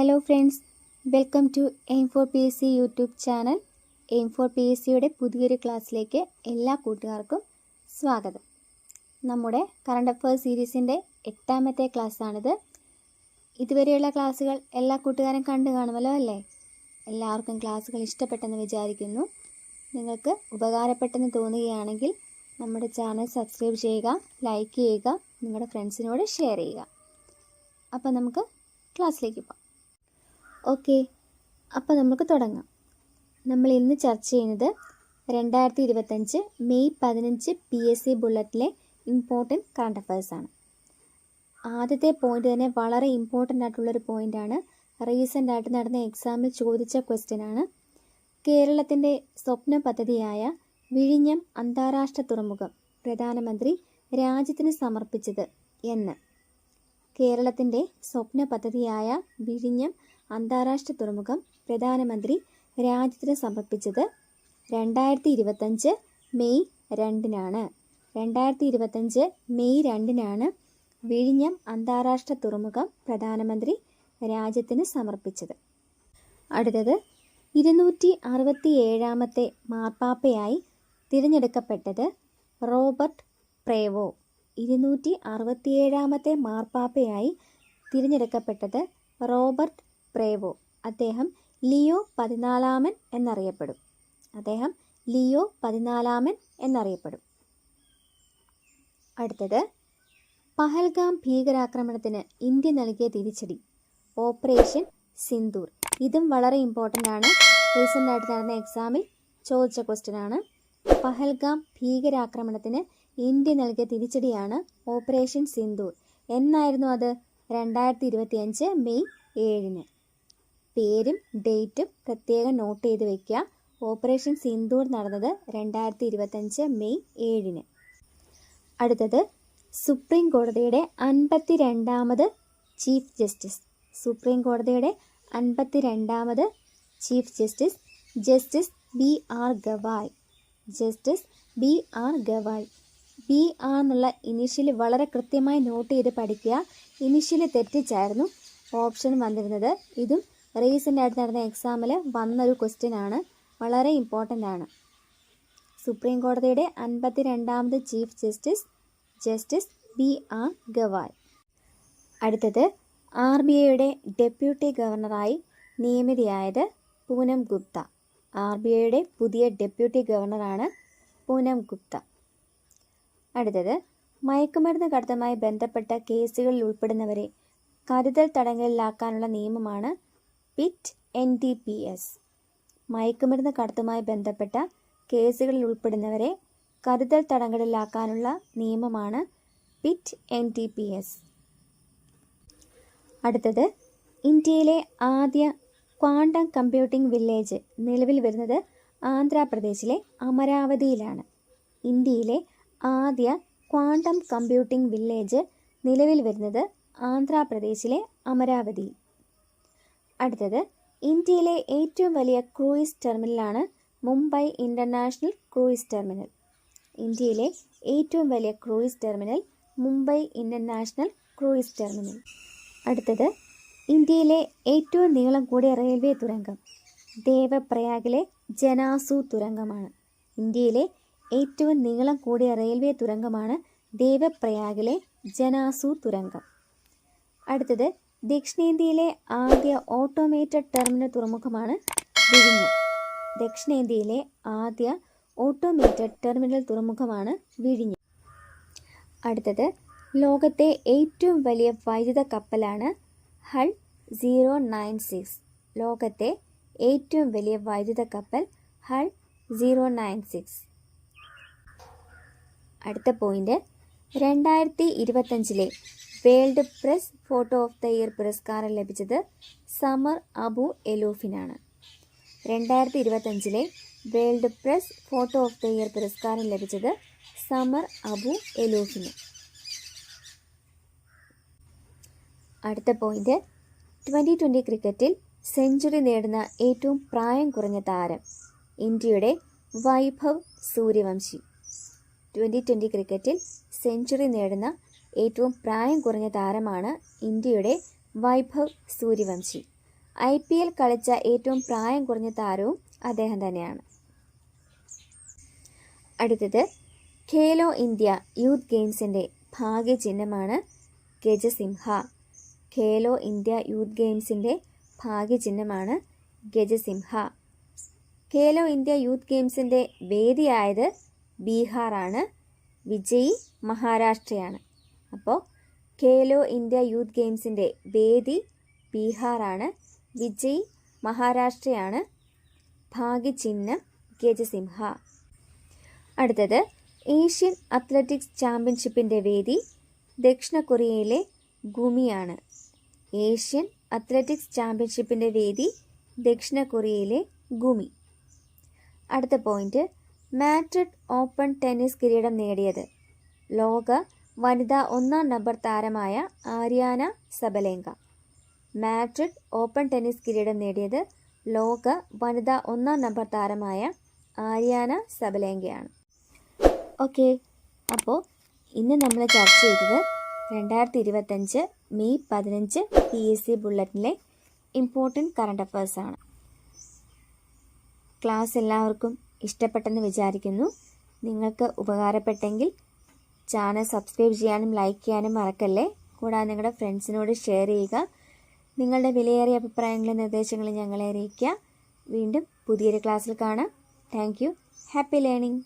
Hello friends welcome to aim for P S C YouTube channel aim for P S സിയുടെ പുതിയൊരു ക്ലാസ്സിലേക്ക് എല്ലാ കൂട്ടുകാർക്കും സ്വാഗതം. നമ്മുടെ കറണ്ട് അഫയേഴ്സ് സീരീസിന്റെ എട്ടാമത്തെ ക്ലാസ്സാണിത് ഇതുവരെയുള്ള ക്ലാസ്സുകൾ എല്ലാ കൂട്ടുകാരും കണ്ടു കാണുമല്ലോ അല്ലേ? എല്ലാവർക്കും ക്ലാസ്സുകൾ ഇഷ്ടപ്പെട്ടെന്ന് വിചാരിക്കുന്നു. നിങ്ങൾക്ക് ഉപകാരപ്പെട്ടെന്ന് തോന്നുകയാണെങ്കിൽ നമ്മുടെ ചാനൽ സബ്സ്ക്രൈബ് ചെയ്യുക ലൈക്ക് ചെയ്യുക നിങ്ങളുടെ ഫ്രണ്ട്സിനോട് ഷെയർ ചെയ്യുക. അപ്പോൾ നമുക്ക് ക്ലാസ്സിലേക്ക് പോകാം. ഓക്കെ. അപ്പോൾ നമുക്ക് തുടങ്ങാം. നമ്മൾ ഇന്ന് ചർച്ച ചെയ്യുന്നത് രണ്ടായിരത്തി ഇരുപത്തഞ്ച് മെയ് പതിനഞ്ച് പി എസ് സി ബുള്ളറ്റിലെ ഇമ്പോർട്ടന്റ് കറണ്ട് അഫയേഴ്സ് ആണ്. ആദ്യത്തെ പോയിന്റ് തന്നെ വളരെ ഇമ്പോർട്ടന്റ് ആയിട്ടുള്ളൊരു പോയിന്റാണ് റീസെന്റ് ആയിട്ട് നടന്ന എക്സാമിൽ ചോദിച്ച ക്വസ്റ്റ്യൻ ആണ്. കേരളത്തിന്റെ സ്വപ്ന പദ്ധതിയായ വിഴിഞ്ഞം അന്താരാഷ്ട്ര തുറമുഖം പ്രധാനമന്ത്രി രാജ്യത്തിന് സമർപ്പിച്ചത് എന്ന്. കേരളത്തിന്റെ സ്വപ്ന പദ്ധതിയായ വിഴിഞ്ഞം അന്താരാഷ്ട്ര തുറമുഖം പ്രധാനമന്ത്രി രാജ്യത്തിന് സമർപ്പിച്ചത് രണ്ടായിരത്തി ഇരുപത്തഞ്ച് മെയ് രണ്ടിനാണ്. രണ്ടായിരത്തി ഇരുപത്തഞ്ച് മെയ് രണ്ടിനാണ് വിഴിഞ്ഞം അന്താരാഷ്ട്ര തുറമുഖം പ്രധാനമന്ത്രി രാജ്യത്തിന് സമർപ്പിച്ചത്. അടുത്തത് ഇരുന്നൂറ്റി അറുപത്തി ഏഴാമത്തെ മാർപ്പാപ്പയായി തിരഞ്ഞെടുക്കപ്പെട്ടത് റോബർട്ട് പ്രേവോ. ഇരുന്നൂറ്റി അറുപത്തിയേഴാമത്തെ മാർപ്പാപ്പയായി തിരഞ്ഞെടുക്കപ്പെട്ടത് റോബർട്ട് പ്രേവോ. അദ്ദേഹം ലിയോ പതിനാലാമൻ എന്നറിയപ്പെടും. അദ്ദേഹം ലിയോ പതിനാലാമൻ എന്നറിയപ്പെടും. അടുത്തത് പഹൽഗാം ഭീകരാക്രമണത്തിന് ഇന്ത്യ നൽകിയ തിരിച്ചടി. ഓപ്പറേഷൻ സിന്ദൂർ. ഇതും വളരെ ഇമ്പോർട്ടന്റ് ആണ്. റീസെന്റ് ആയിട്ട് നടന്ന എക്സാമിൽ ചോദിച്ച ക്വസ്റ്റ്യൻ ആണ്. പഹൽഗാം ഭീകരാക്രമണത്തിന് ഇന്ത്യ നൽകിയ തിരിച്ചടിയാണ് ഓപ്പറേഷൻ സിന്ദൂർ. എന്നായിരുന്നു അത്? രണ്ടായിരത്തി ഇരുപത്തി അഞ്ച് മെയ് ഏഴിന്. പേരും ഡേറ്റും പ്രത്യേകം നോട്ട് ചെയ്ത് വെക്കുക. ഓപ്പറേഷൻ സിന്ദൂർ നടന്നത് രണ്ടായിരത്തി ഇരുപത്തഞ്ച് മെയ് ഏഴിന്. അടുത്തത് സുപ്രീം കോടതിയുടെ അൻപത്തി രണ്ടാമത് ചീഫ് ജസ്റ്റിസ്. സുപ്രീം കോടതിയുടെ അൻപത്തി രണ്ടാമത് chief justice justice B R Gavai. Justice B R Gavai. B R എന്നുള്ള ഇനിഷ്യൽ വളരെ കൃത്യമായി നോട്ട് ചെയ്ത് പഠിക്കുക. ഇനിഷ്യൽ തെറ്റിച്ചായിരുന്നു ഓപ്ഷൻ വന്നിരുന്നത്. ഇതും റീസെന്റ് ആയിട്ട് നടന്ന എക്സാമിൽ വന്നൊരു ക്വസ്റ്റ്യൻ ആണ്. വളരെ ഇമ്പോർട്ടന്റ് ആണ്. സുപ്രീം കോടതിയുടെ അൻപത്തി രണ്ടാമത് chief justice justice B R Gavai അടുത്തത് ആർ ബി ഐയുടെ ഡെപ്യൂട്ടി ഗവർണറായി നിയമിതയായത് പൂനം ഗുപ്ത. ആർ ബി ഐയുടെ പുതിയ ഡെപ്യൂട്ടി ഗവർണറാണ് പൂനം ഗുപ്ത. അടുത്തത് മയക്കുമരുന്ന് കടത്തുമായി ബന്ധപ്പെട്ട കേസുകളിൽ ഉൾപ്പെടുന്നവരെ കരുതൽ തടങ്കലിലാക്കാനുള്ള നിയമമാണ് PIT N D P S മയക്കുമരുന്ന് കടത്തുമായി ബന്ധപ്പെട്ട കേസുകളിൽ ഉൾപ്പെടുന്നവരെ കരുതൽ തടങ്കലിലാക്കാനുള്ള നിയമമാണ് PIT N D P S അടുത്തത് ഇന്ത്യയിലെ ആദ്യ ക്വാണ്ടം കമ്പ്യൂട്ടിംഗ് വില്ലേജ് നിലവിൽ വരുന്നത് ആന്ധ്രാപ്രദേശിലെ അമരാവതിയിലാണ്. ഇന്ത്യയിലെ ആദ്യ ക്വാണ്ടം കമ്പ്യൂട്ടിംഗ് വില്ലേജ് നിലവിൽ വരുന്നത് ആന്ധ്രാപ്രദേശിലെ അമരാവതിയിൽ അടുത്തത് ഇന്ത്യയിലെ ഏറ്റവും വലിയ ക്രൂയിസ് ടെർമിനലാണ് മുംബൈ ഇന്റർനാഷണൽ ക്രൂയിസ് ടെർമിനൽ. ഇന്ത്യയിലെ ഏറ്റവും വലിയ cruise terminal Mumbai international cruise terminal. അടുത്തത് ഇന്ത്യയിലെ ഏറ്റവും നീളം കൂടിയ റെയിൽവേ തുരങ്കം ദേവപ്രയാഗിലെ ജനാസു തുരങ്കമാണ്. ഇന്ത്യയിലെ ഏറ്റവും നീളം കൂടിയ റെയിൽവേ തുരങ്കമാണ് ദേവപ്രയാഗിലെ ജനാസു തുരങ്കം. അടുത്തത് ദക്ഷിണേന്ത്യയിലെ ആദ്യ ഓട്ടോമേറ്റഡ് ടെർമിനൽ തുറമുഖമാണ് വിഴിഞ്ഞം. ദക്ഷിണേന്ത്യയിലെ ആദ്യ ഓട്ടോമേറ്റഡ് ടെർമിനൽ തുറമുഖമാണ് വിഴിഞ്ഞം. അടുത്തത് ലോകത്തെ ഏറ്റവും വലിയ വൈദ്യുത കപ്പലാണ് ഹൾ സീറോ നയൻ സിക്സ്. ലോകത്തെ ഏറ്റവും വലിയ വൈദ്യുത കപ്പൽ ഹൾ സീറോ നയൻ സിക്സ്. അടുത്ത പോയിന്റ് രണ്ടായിരത്തി ഇരുപത്തഞ്ചിലെ world press photo of the year പുരസ്കാരം ലഭിച്ചത് സമർ അബു എലൂഫിനാണ്. രണ്ടായിരത്തി ഇരുപത്തഞ്ചിലെ world press photo of the year പുരസ്കാരം ലഭിച്ചത് സമർ അബു എലൂഫിന്. അടുത്ത പോയിന്റ്. ട്വന്റി ട്വന്റി ക്രിക്കറ്റിൽ സെഞ്ചുറി നേടുന്ന ഏറ്റവും പ്രായം കുറഞ്ഞ താരം ഇന്ത്യയുടെ വൈഭവ് സൂര്യവംശി. ട്വന്റി ട്വന്റി ക്രിക്കറ്റിൽ സെഞ്ചുറി നേടുന്ന ഏറ്റവും പ്രായം കുറഞ്ഞ താരമാണ് ഇന്ത്യയുടെ Vaibhav Suryavanshi. I P L കളിച്ച ഏറ്റവും പ്രായം കുറഞ്ഞ താരവും അദ്ദേഹം തന്നെയാണ്. അടുത്തത് ഖേലോ ഇന്ത്യ യൂത്ത് ഗെയിംസിന്റെ ഭാഗ്യചിഹ്നമാണ് ഗജസിംഹ. ഖേലോ ഇന്ത്യ യൂത്ത് ഗെയിംസിന്റെ ഭാഗ്യചിഹ്നമാണ് ഗജസിംഹ. ഖേലോ ഇന്ത്യ യൂത്ത് ഗെയിംസിന്റെ വേദിയായത് ബീഹാറാണ്. വിജയി മഹാരാഷ്ട്രയാണ്. അപ്പോൾ ഖേലോ ഇന്ത്യ യൂത്ത് ഗെയിംസിന്റെ വേദി ബീഹാറാണ്. വിജയ് മഹാരാഷ്ട്രയാണ്. ഭാഗ്യ ചിഹ്നം ഗജസിംഹ. അടുത്തത് ഏഷ്യൻ അത്ലറ്റിക്സ് ചാമ്പ്യൻഷിപ്പിന്റെ വേദി ദക്ഷിണ കൊറിയയിലെ ഗുമിയാണ്. ഏഷ്യൻ അത്ലറ്റിക്സ് ചാമ്പ്യൻഷിപ്പിന്റെ വേദി ദക്ഷിണ കൊറിയയിലെ ഗുമി. അടുത്ത പോയിന്റ് മാഡ്രിഡ് ഓപ്പൺ ടെന്നീസ് കിരീടം നേടിയത് ലോക വനിതാ ഒന്നാം നമ്പർ താരമായ Aryna Sabalenka. Madrid open tennis കിരീടം നേടിയത് ലോക വനിതാ ഒന്നാം നമ്പർ താരമായ ആര്യാന സബലേങ്കയാണ്. ഓക്കെ അപ്പോൾ ഇന്ന് നമ്മൾ ചർച്ച ചെയ്തത് രണ്ടായിരത്തി ഇരുപത്തഞ്ച് മെയ് പതിനഞ്ച് പി എസ് സി ബുള്ളറ്റിലെ ഇമ്പോർട്ടന്റ് കറണ്ട് അഫയേഴ്സാണ് ക്ലാസ് എല്ലാവർക്കും ഇഷ്ടപ്പെട്ടെന്ന് വിചാരിക്കുന്നു. നിങ്ങൾക്ക് ഉപകാരപ്പെട്ടെങ്കിൽ ചാനൽ സബ്സ്ക്രൈബ് ചെയ്യാനും ലൈക്ക് ചെയ്യാനും മറക്കല്ലേ? കൂടാതെ നിങ്ങളുടെ ഫ്രണ്ട്സിനോട് ഷെയർ ചെയ്യുക. നിങ്ങളുടെ വിലയേറിയ അഭിപ്രായങ്ങളും നിർദ്ദേശങ്ങളും ഞങ്ങളെ അറിയിക്കുക. വീണ്ടും പുതിയൊരു ക്ലാസ്സിൽ കാണാം. Thank happy learning